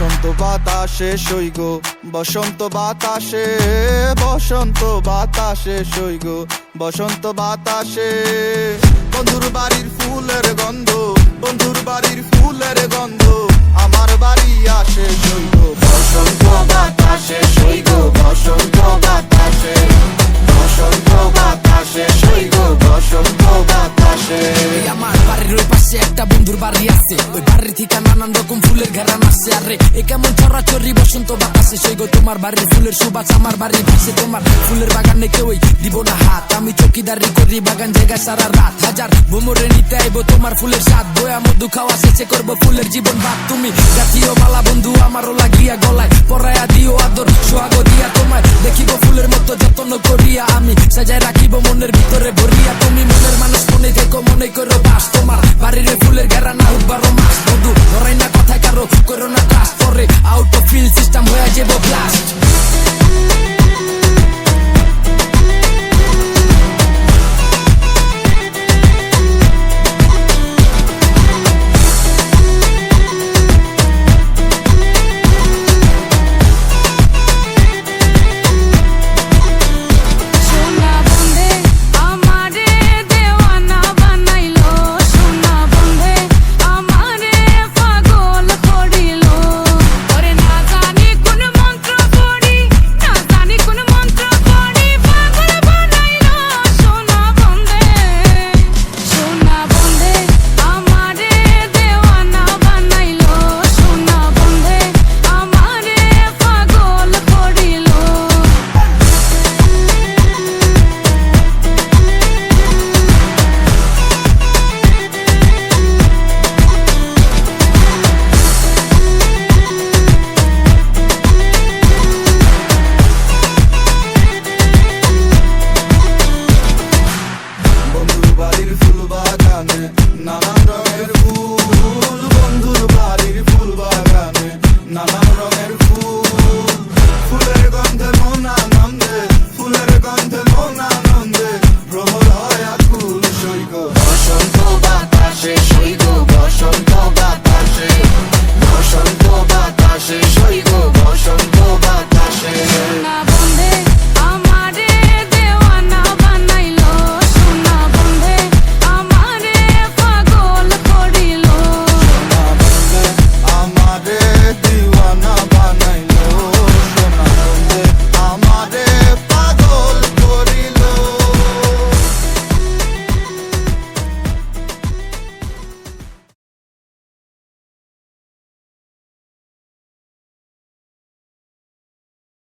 বাতাসে সৈগ বসন্ত বাতাসে বসন্ত বাতাসে সৈগ বসন্ত বাতাসে। বন্ধুর বাড়ির ফুলের গন্ধ, বন্ধুর বাড়ির ফুলের গন্ধ আসে একটা বন্ধুর বাড়ি আসে ওই বাড়ির থেকে নানান রকম ফুলের ঘেরা ঘেরান আর রে এ কেমন চড়া চড়ি বসন্ত বাতাসে? সই গো তোমার বাড়ির ফুলের সুবাস, আমার বাড়ি ভাসে তোমার ফুলের বাগানে কেউ দিব না হাত। আমি চকিদারি করি, বাগান জায়গা সারা রাত। হাজার ভুমরে নিতে আইবো তোমার ফুলের স্বাদ। বয়া মধু খাওয়া শেষে করব ফুলের জীবন বাদ তুমি জাতীয় বালা বন্ধু, আমারও লাগিয়া গলায়। পরায়া দিও আদর, সোহাগ দিয়া তোমায়। দেখিব ফুলের মতো যত্ন করিয়া আমি। সাজায় রাখিব মনের ভিতরে ভরিয়া। তুমি মনের মানুষ, মনে দেখো মনে করো।